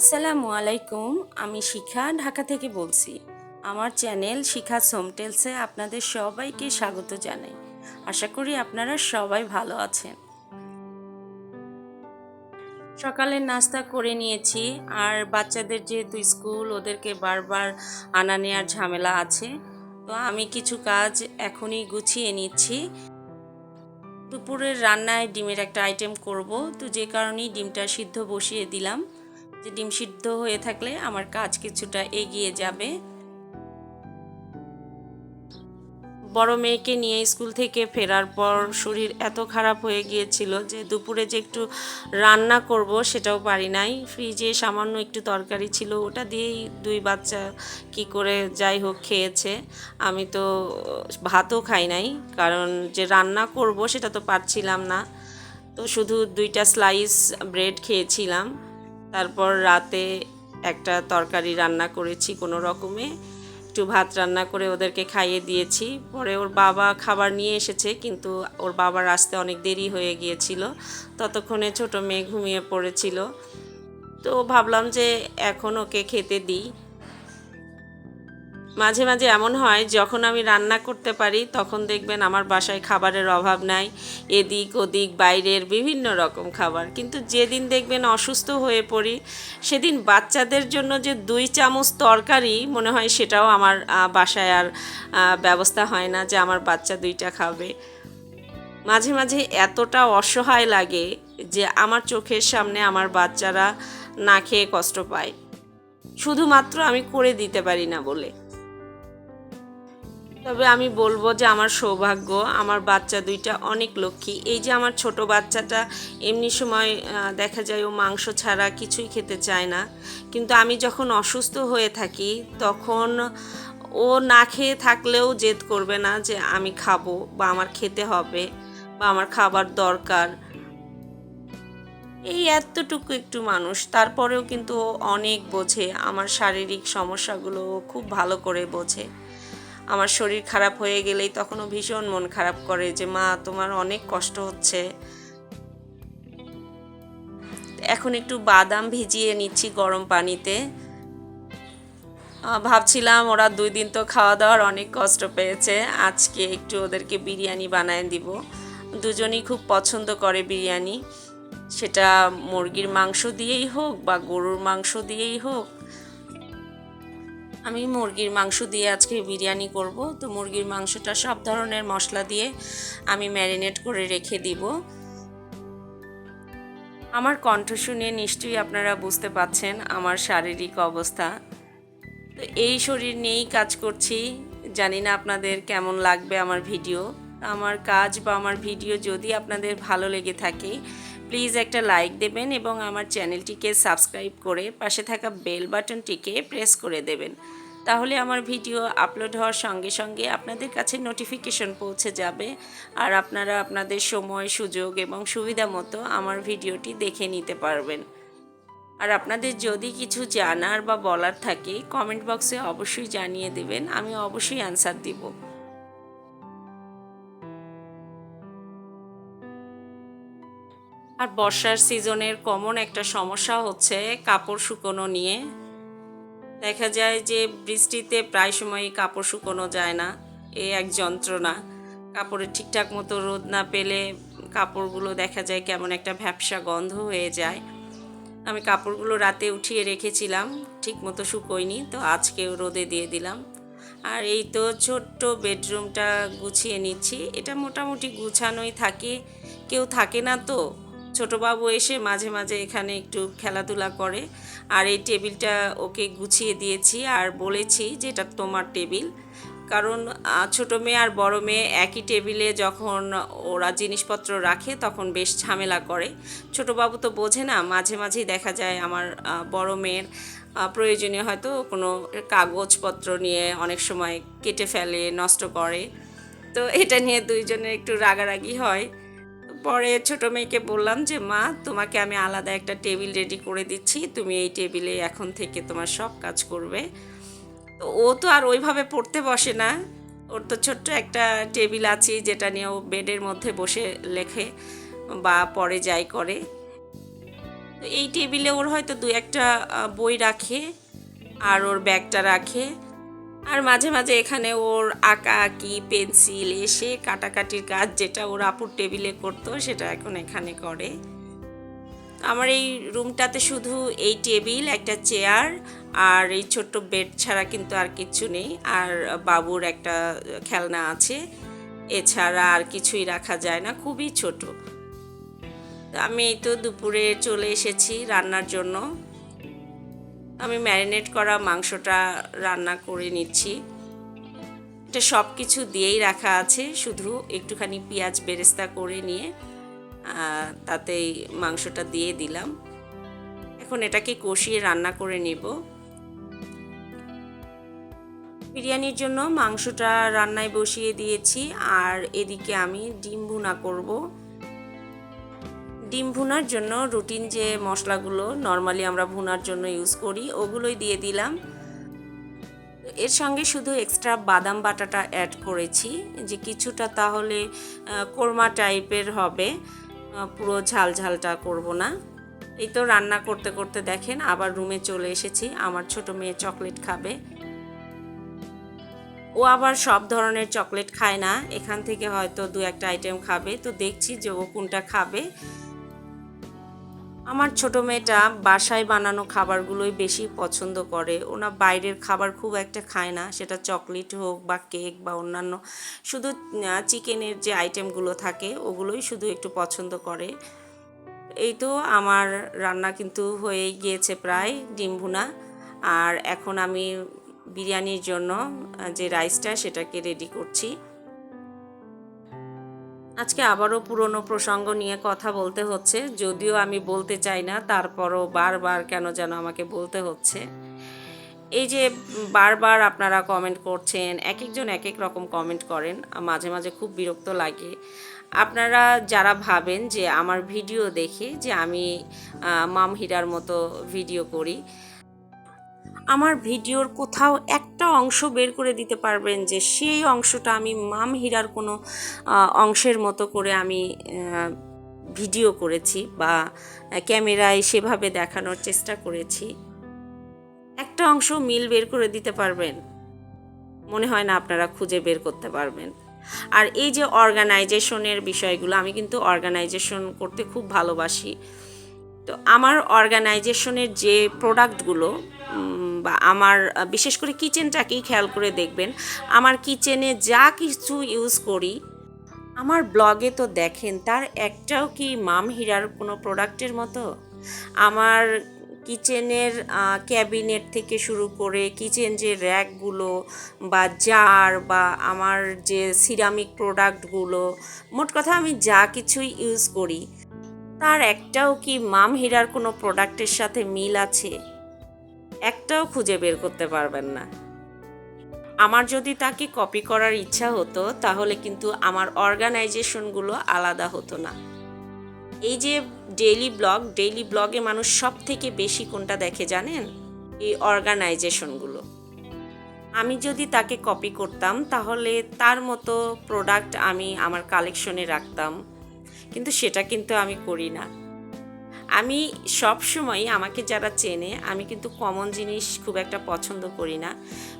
আসসালামু আলাইকুম, আমি শিখা ঢাকা থেকে বলছি। আমার চ্যানেল শিখা সোমটেলসে আপনাদের সবাইকে স্বাগত জানাই। আশা করি আপনারা সবাই ভালো আছেন। সকালের নাস্তা করে নিয়েছি, আর বাচ্চাদের যেহেতু স্কুল, ওদেরকে বারবার আনা নেওয়ার ঝামেলা আছে, তো আমি কিছু কাজ এখনই গুছিয়ে নিচ্ছি। দুপুরের রান্নায় ডিমের একটা আইটেম করব, তো যে কারণেই ডিমটা সিদ্ধ বসিয়ে দিলাম। যে ডিম সিদ্ধ হয়ে থাকলে আমার কাজ কিছুটা এগিয়ে যাবে। বড় মেয়েকে নিয়ে স্কুল থেকে ফেরার পর শরীর এত খারাপ হয়ে গিয়েছিল যে দুপুরে যে একটু রান্না করব সেটাও পারি নাই। ফ্রিজে সামান্য একটু তরকারি ছিল, ওটা দিয়েই দুই বাচ্চা কি করে যাই হোক খেয়েছে। আমি তো ভাতও খাই নাই, কারণ যে রান্না করব সেটা তো পারছিলাম না। তো শুধু দুইটা স্লাইস ব্রেড খেয়েছিলাম। তারপর রাতে একটা তরকারি রান্না করেছি কোনো রকমে। একটু ভাত রান্না করে ওদেরকে খাইয়ে দিয়েছি। পরে ওর বাবা খাবার নিয়ে এসেছে, কিন্তু ওর বাবার আসতে অনেক দেরি হয়ে গিয়েছিল। ততক্ষণে ছোট মেয়ে ঘুমিয়ে পড়েছিল। তো ভাবলাম যে এখন ওকে খেতে দিই। মাঝে মাঝে এমন হয়, যখন আমি রান্না করতে পারি, তখন দেখবেন আমার বাসায় খাবারের অভাব নাই। এদিক ওদিক, বাইরের বিভিন্ন রকম খাবার। কিন্তু যেদিন দেখবেন অসুস্থ হয়ে পড়ি, সেদিন বাচ্চাদের জন্য যে দুই চামচ তরকারি, মনে হয় সেটাও আমার বাসায় আর ব্যবস্থা হয় না যে আমার বাচ্চা দুইটা খাবে। মাঝে মাঝে এতটা অসহায় লাগে যে আমার চোখের সামনে আমার বাচ্চারা না খেয়ে কষ্ট পায়। শুধুমাত্র আমি করে দিতে পারি না বলে। তবে আমি বলব যে আমার সৌভাগ্য, আমার বাচ্চা দুইটা অনেক লক্ষ্মী। এই যে আমার ছোট বাচ্চাটা, এমনি সময় দেখা যায় ও মাংস ছাড়া কিছুই খেতে চায় না। কিন্তু আমি যখন অসুস্থ হয়ে থাকি, তখন ও না খেয়ে থাকলেও জেদ করবে না যে আমি খাব বা আমার খেতে হবে বা আমার খাবার দরকার। এই এতটুকু একটু মানুষ, তারপরেও কিন্তু অনেক বোঝে। আমার শারীরিক সমস্যাগুলো খুব ভালো করে বোঝে। আমার শরীর খারাপ হয়ে গেলেই তখনও ভীষণ মন খারাপ করে যে, মা, তোমার অনেক কষ্ট হচ্ছে। এখন একটু বাদাম ভিজিয়ে নিচ্ছি গরম পানিতে। ভাবছিলাম ওরা দুই দিন তো খাওয়া দাওয়ার অনেক কষ্ট পেয়েছে। আজকে একটু ওদেরকে বিরিয়ানি বানায় দিব। দুজনই খুব পছন্দ করে বিরিয়ানি। সেটা মুরগির মাংস দিয়েই হোক বা গরুর মাংস দিয়েই হোক আমি মুরগির মাংস দিয়ে আজকে বিরিয়ানি করব। তো মুরগির মাংসটা সব ধরনের মশলা দিয়ে আমি ম্যারিনেট করে রেখে দিব। আমার কণ্ঠ শুনে নিশ্চয়ই আপনারা বুঝতে পাচ্ছেন আমার শারীরিক অবস্থা। তো এই শরীর নিয়েই কাজ করছি। জানি না আপনাদের কেমন লাগবে আমার ভিডিও। আমার কাজ বা আমার ভিডিও যদি আপনাদের ভালো লেগে থাকে প্লিজ একটা লাইক দেবেন এবং আমার চ্যানেলটিকে সাবস্ক্রাইব করে পাশে থাকা বেল বাটনটিকে প্রেস করে দেবেন। তাহলে আমার ভিডিও আপলোড হওয়ার সঙ্গে সঙ্গে আপনাদের কাছে নোটিফিকেশন পৌঁছে যাবে আর আপনারা আপনাদের সময়, সুযোগ এবং সুবিধা মতো আমার ভিডিওটি দেখে নিতে পারবেন। আর আপনাদের যদি কিছু জানার বা বলার থাকে, কমেন্ট বক্সে অবশ্যই জানিয়ে দেবেন, আমি অবশ্যই অ্যান্সার দিব। আর বর্ষার সিজনের কমন একটা সমস্যা হচ্ছে কাপড় শুকোনো নিয়ে। দেখা যায় যে বৃষ্টিতে প্রায় সময় কাপড় শুকোনো যায় না, এ এক যন্ত্রণা। কাপড়ের ঠিকঠাক মতো রোদ না পেলে কাপড়গুলো দেখা যায় কেমন একটা ভ্যাপসা গন্ধ হয়ে যায়। আমি কাপড়গুলো রাতে উঠিয়ে রেখেছিলাম, ঠিক মতো শুকোয়নি, তো আজকেও রোদে দিয়ে দিলাম। আর এই তো ছোট্ট বেডরুমটা গুছিয়ে নিচ্ছি, এটা মোটামুটি গুছানোই থাকে, কেউ থাকে না তো। ছোটোবাবু এসে মাঝে মাঝে এখানে একটু খেলাধুলা করে। আর এই টেবিলটা ওকে গুছিয়ে দিয়েছি আর বলেছি যে এটা তোমার টেবিল। কারণ ছোটো মেয়ে আর বড় মেয়ে একই টেবিলে যখন ওরা জিনিসপত্র রাখে তখন বেশ ঝামেলা করে। ছোটোবাবু তো বোঝে না, মাঝে মাঝেই দেখা যায় আমার বড় মেয়ের প্রয়োজনীয় হয়তো কোনো কাগজপত্র নিয়ে অনেক সময় কেটে ফেলে, নষ্ট করে। তো এটা নিয়ে দুইজনের একটু রাগারাগি হয়। পরে ছোট মেয়েকে বললাম যে, মা, তোমাকে আমি আলাদা একটা টেবিল রেডি করে দিচ্ছি। তুমি এই টেবিলে এখন থেকে তোমার সব কাজ করবে। তো ও তো আর ওইভাবে পড়তে বসে না। ওর তো ছোট্ট একটা টেবিল আছে যেটা নিয়ে ও বেডের মধ্যে বসে লেখে বা পরে যাই করে। এই টেবিলে ওর হয়তো দু একটা বই রাখে আর ওর ব্যাগটা রাখে। আর মাঝে মাঝে এখানে ওর আঁকা আঁকি, পেন্সিল এসে কাটাকাটির কাজ যেটা ওর আপুর টেবিলে করতো, সেটা এখন এখানে করে। আমার এই রুমটাতে শুধু এই টেবিল, একটা চেয়ার আর এই ছোট্ট বেড ছাড়া কিন্তু আর কিচ্ছু নেই। আর বাবুর একটা খেলনা আছে, এছাড়া আর কিছুই রাখা যায় না, খুবই ছোট। আমি এই তো দুপুরে চলে এসেছি রান্নার জন্য। আমি ম্যারিনেট করা মাংসটা রান্না করে নিচ্ছি। এটা সব কিছু দিয়েই রাখা আছে, শুধু একটুখানি পেঁয়াজ বেরেস্তা করে নিয়ে তাতেই মাংসটা দিয়ে দিলাম। এখন এটাকে কষিয়ে রান্না করে নিব। বিরিয়ানির জন্য মাংসটা রান্নায় বসিয়ে দিয়েছি, আর এদিকে আমি ডিম ভুনা করব। ডিম ভুনার জন্য রুটিন যে মশলাগুলো নর্মালি আমরা ভুনার জন্য ইউজ করি, ওগুলোই দিয়ে দিলাম। এর সঙ্গে শুধু এক্সট্রা বাদাম বাটাটা অ্যাড করেছি, যে কিছুটা তাহলে কোরমা টাইপের হবে পুরো ঝাল ঝালটা করব না। এই তো রান্না করতে করতে দেখেন, আবার রুমে চলে এসেছি, আমার ছোট মেয়ে চকলেট খাবে। ও আবার সব ধরনের চকলেট খায় না, এখান থেকে হয়তো দু একটা আইটেম খাবে, তো দেখছি যে ও কোনটা খাবে। আমার ছোট মেয়েটা বাসায় বানানো খাবারগুলোই বেশি পছন্দ করে। ওনা বাইরের খাবার খুব একটা খায় না, সেটা চকলেট হোক বা কেক বা অন্যান্য। শুধু চিকেনের যে আইটেমগুলো থাকে, ওগুলোই শুধু একটু পছন্দ করে। এই তো আমার রান্না কিন্তু হয়ে গিয়েছে প্রায় ডিম ভুনা। আর এখন আমি বিরিয়ানির জন্য যে রাইসটা সেটাকে রেডি করছি। আজকে আবারও পুরনো প্রসঙ্গ নিয়ে কথা বলতে হচ্ছে। যদিও আমি বলতে চাই না, তারপরও বারবার কেন যেন আমাকে বলতে হচ্ছে। এই যে বারবার আপনারা কমেন্ট করছেন এক একজন এক এক রকম কমেন্ট করেন, মাঝে মাঝে খুব বিরক্ত লাগে। আপনারা যারা ভাবেন যে আমার ভিডিও দেখে যে আমি মাম হিরার মতো ভিডিও করি আমার ভিডিওর কোথাও একটা অংশ বের করে দিতে পারবেন যে সেই অংশটা আমি মাম হীরার কোনো অংশের মতো করে আমি ভিডিও করেছি বা ক্যামেরায় সেভাবে দেখানোর চেষ্টা করেছি। একটা অংশ মিল বের করে দিতে পারবেন। মনে হয় না আপনারা খুঁজে বের করতে পারবেন। আর এই যে অর্গানাইজেশনের বিষয়গুলো, আমি কিন্তু অর্গানাইজেশন করতে খুব ভালোবাসি। তো আমার অর্গানাইজেশনের যে প্রোডাক্টগুলো উম, বা আমার বিশেষ করে কিচেনটাকেই খেয়াল করে দেখবেন। আমার কিচেনে যা কিছু ইউজ করি আমার ব্লগে তো দেখেন তার একটাও কি মাম হীরার কোনো প্রোডাক্টের মতো? আমার কিচেনের ক্যাবিনেট থেকে শুরু করে কিচেন যে র্যাকগুলো বা জার বা আমার যে সিরামিক প্রোডাক্টগুলো মোট কথা আমি যা কিছুই ইউজ করি তার একটাও কি মাম হীরার কোনো প্রোডাক্টের সাথে মিল আছে? একটাও খুঁজে বের করতে পারবেন না। আমার যদি তাকে কপি করার ইচ্ছা হতো, তাহলে কিন্তু আমার অর্গানাইজেশনগুলো আলাদা হতো না। এই যে ডেইলি ব্লগ ডেইলি ব্লগে মানুষ সব থেকে বেশি কোনটা দেখে জানেন? এই অর্গানাইজেশনগুলো আমি যদি তাকে কপি করতাম, তাহলে তার মতো প্রোডাক্ট আমি আমার কালেকশনে রাখতাম। কিন্তু সেটা কিন্তু আমি করি না। আমি সব সময় আমাকে যারা চেনে, আমি কিন্তু কমন জিনিস খুব একটা পছন্দ করি না।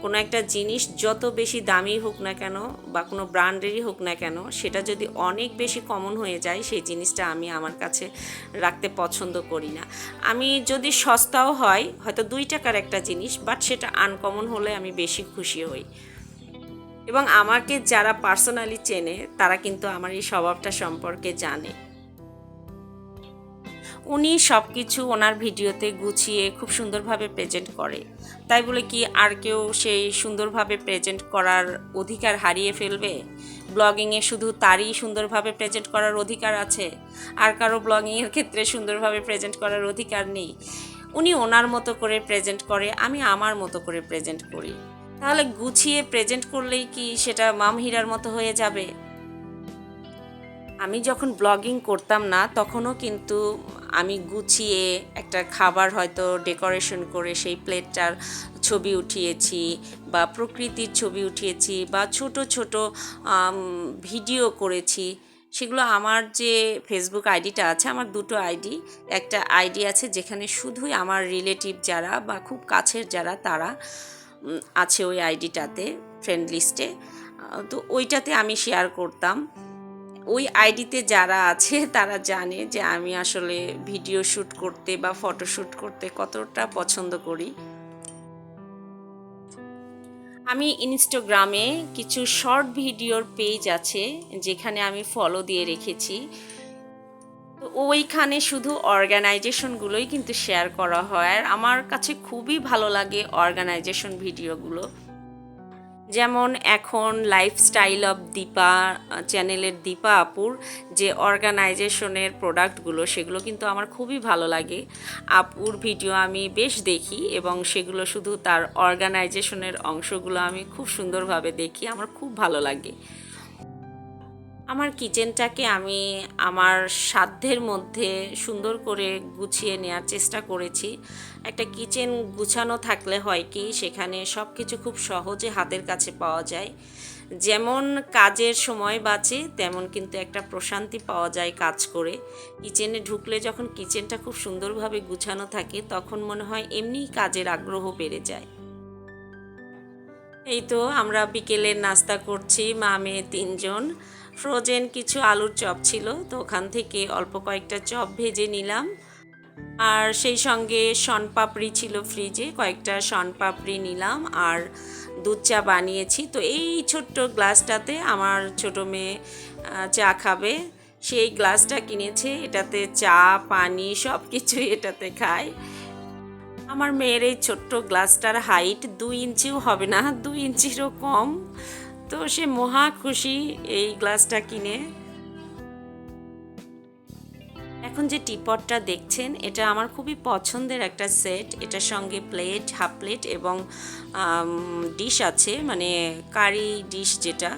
কোনো একটা জিনিস যত বেশি দামি হোক না কেন বা কোনো ব্র্যান্ডেরই হোক না কেন, সেটা যদি অনেক বেশি কমন হয়ে যায়, সেই জিনিসটা আমি আমার কাছে রাখতে পছন্দ করি না। আমি যদি সস্তাও হয়, হয়তো দুই টাকার একটা জিনিস বাট সেটা আনকমন হলে আমি বেশি খুশি হই। এবং আমাকে যারা পার্সোনালি চেনে, তারা কিন্তু আমার এই স্বভাবটা সম্পর্কে জানে। উনি সব কিছু ওনার ভিডিওতে গুছিয়ে খুব সুন্দরভাবে প্রেজেন্ট করে। তাই বলে কি আর কেউ সেই সুন্দরভাবে প্রেজেন্ট করার অধিকার হারিয়ে ফেলবে? ব্লগিংয়ে শুধু তারই সুন্দরভাবে প্রেজেন্ট করার অধিকার আছে? আর কারও ব্লগিংয়ের ক্ষেত্রে সুন্দরভাবে প্রেজেন্ট করার অধিকার নেই। উনি ওনার মতো করে প্রেজেন্ট করে, আমি আমার মতো করে প্রেজেন্ট করি। তাহলে গুছিয়ে প্রেজেন্ট করলেই কি সেটা মাম হীরার মতো হয়ে যাবে? আমি যখন ব্লগিং করতাম না, তখনও কিন্তু আমি গুছিয়ে একটা খাবার হয়তো ডেকোরেশন করে সেই প্লেটটার ছবি উঠিয়েছি বা প্রকৃতির ছবি উঠিয়েছি বা ছোট ছোট ভিডিও করেছি। সেগুলো আমার যে ফেসবুক আইডিটা আছে, আমার দুটো আইডি। একটা আইডি আছে যেখানে শুধুই আমার রিলেটিভ যারা বা খুব কাছের যারা, তারা আছে ওই আইডিটাতে ফ্রেন্ড লিস্টে তো ওইটাতে আমি শেয়ার করতাম। ওই আইডিতে যারা আছে, তারা জানে যে আমি আসলে ভিডিও শ্যুট করতে বা ফটো শ্যুট করতে কতটা পছন্দ করি। আমি ইনস্টাগ্রামে কিছু শর্ট ভিডিওর পেজ আছে, যেখানে আমি ফলো দিয়ে রেখেছি। ওইখানে শুধু অর্গানাইজেশনগুলোই কিন্তু শেয়ার করা হয়, আর আমার কাছে খুবই ভালো লাগে অর্গানাইজেশন ভিডিওগুলো। যেমন এখন লাইফস্টাইল অফ দীপা চ্যানেলের দীপা আপুর যে অর্গানাইজেশনের প্রোডাক্টগুলো সেগুলো কিন্তু আমার খুবই ভালো লাগে। আপুর ভিডিও আমি বেশ দেখি এবং সেগুলো শুধু তার অর্গানাইজেশনের অংশগুলো আমি খুব সুন্দরভাবে দেখি, আমার খুব ভালো লাগে। আমার কিচেনটাকে আমি আমার সাধ্যের মধ্যে সুন্দর করে গুছিয়ে নেওয়ার চেষ্টা করেছি। একটা কিচেন গুছানো থাকলে হয় কি, সেখানে সব কিছু খুব সহজে হাতের কাছে পাওয়া যায়। যেমন কাজের সময় বাঁচে, তেমন কিন্তু একটা প্রশান্তি পাওয়া যায় কাজ করে। কিচেনে ঢুকলে যখন কিচেনটা খুব সুন্দরভাবে গুছানো থাকে, তখন মনে হয় এমনিই কাজের আগ্রহ বেড়ে যায়। এই তো আমরা বিকেলের নাস্তা করছি, মা, মেয়ে তিনজন। ফ্রোজেন কিছু আলুর চপ ছিল, তো ওখান থেকে অল্প কয়েকটা চপ ভেজে নিলাম। আর সেই সঙ্গে শনপাপড়ি ছিল ফ্রিজে কয়েকটা শনপাপড়ি নিলাম আর দুধ চা বানিয়েছি। তো এই ছোট্ট গ্লাসটাতে আমার ছোট মেয়ে চা খাবে। সেই গ্লাসটা কিনেছে, এটাতে চা, পানি সব কিছুই এটাতে খায়। আমার মেয়ের এই ছোট্ট গ্লাসটার হাইট দুই ইঞ্চিও হবে না, দুই ইঞ্চিরও কম। তো সে মহা খুশি এই গ্লাসটা কিনে। এখন যে টিপটটা দেখছেন, এটা আমার খুবই পছন্দের একটা সেট। এটার সঙ্গে প্লেট, হাফ প্লেট এবং ডিশ আছে মানে কারি ডিশ যেটা।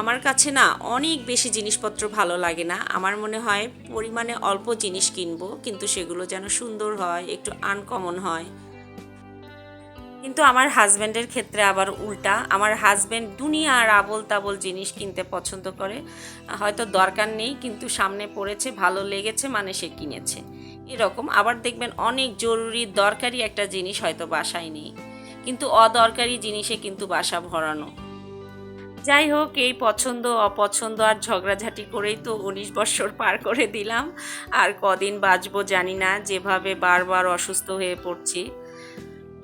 আমার কাছে না অনেক বেশি জিনিসপত্র ভালো লাগে না। আমার মনে হয় পরিমাণে অল্প জিনিস কিনবো, কিন্তু সেগুলো যেন সুন্দর হয়, একটু আনকমন হয়। কিন্তু আমার হাজব্যান্ডের ক্ষেত্রে আবার উল্টা। আমার হাজব্যান্ড দুনিয়ার আবল তাবল জিনিস কিনতে পছন্দ করে। হয়তো দরকার নেই, কিন্তু সামনে পড়েছে, ভালো লেগেছে মানে সে কিনেছে। এরকম। আবার দেখবেন অনেক জরুরি, দরকারি একটা জিনিস হয়তো বাসায় নেই। কিন্তু অদরকারি জিনিসে কিন্তু বাসা ভরানো। যাই হোক, এই পছন্দ, অপছন্দ আর ঝগড়াঝাটি করেই তো উনিশ বছর পার করে দিলাম। আর কদিন বাঁচবো জানি না, যেভাবে বারবার অসুস্থ হয়ে পড়ছি।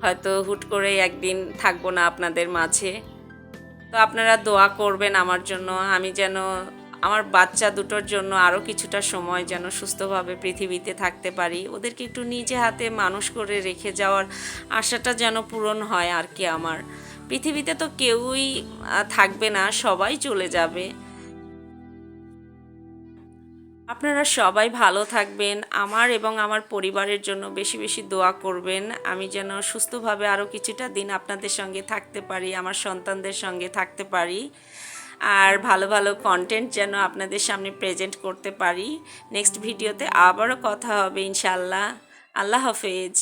হয়তো হুট করে একদিন থাকব না আপনাদের মাঝে। তো আপনারা দোয়া করবেন আমার জন্য, আমি যেন আমার বাচ্চা দুটোর জন্য আরও কিছুটা সময় যেন সুস্থভাবে পৃথিবীতে থাকতে পারি। ওদেরকে একটু নিজে হাতে মানুষ করে রেখে যাওয়ার আশাটা যেন পূরণ হয় আর কি আমার। পৃথিবীতে তো কেউই থাকবে না, সবাই চলে যাবে। আপনারা সবাই ভালো থাকবেন, আমার এবং আমার পরিবারের জন্য বেশি বেশি দোয়া করবেন। আমি যেন সুস্থভাবে আরও কিছুটা দিন আপনাদের সঙ্গে থাকতে পারি, আমার সন্তানদের সঙ্গে থাকতে পারি, আর ভালো ভালো কন্টেন্ট যেন আপনাদের সামনে প্রেজেন্ট করতে পারি। নেক্সট ভিডিওতে আবারও কথা হবে ইনশাল্লাহ আল্লাহ হাফেজ।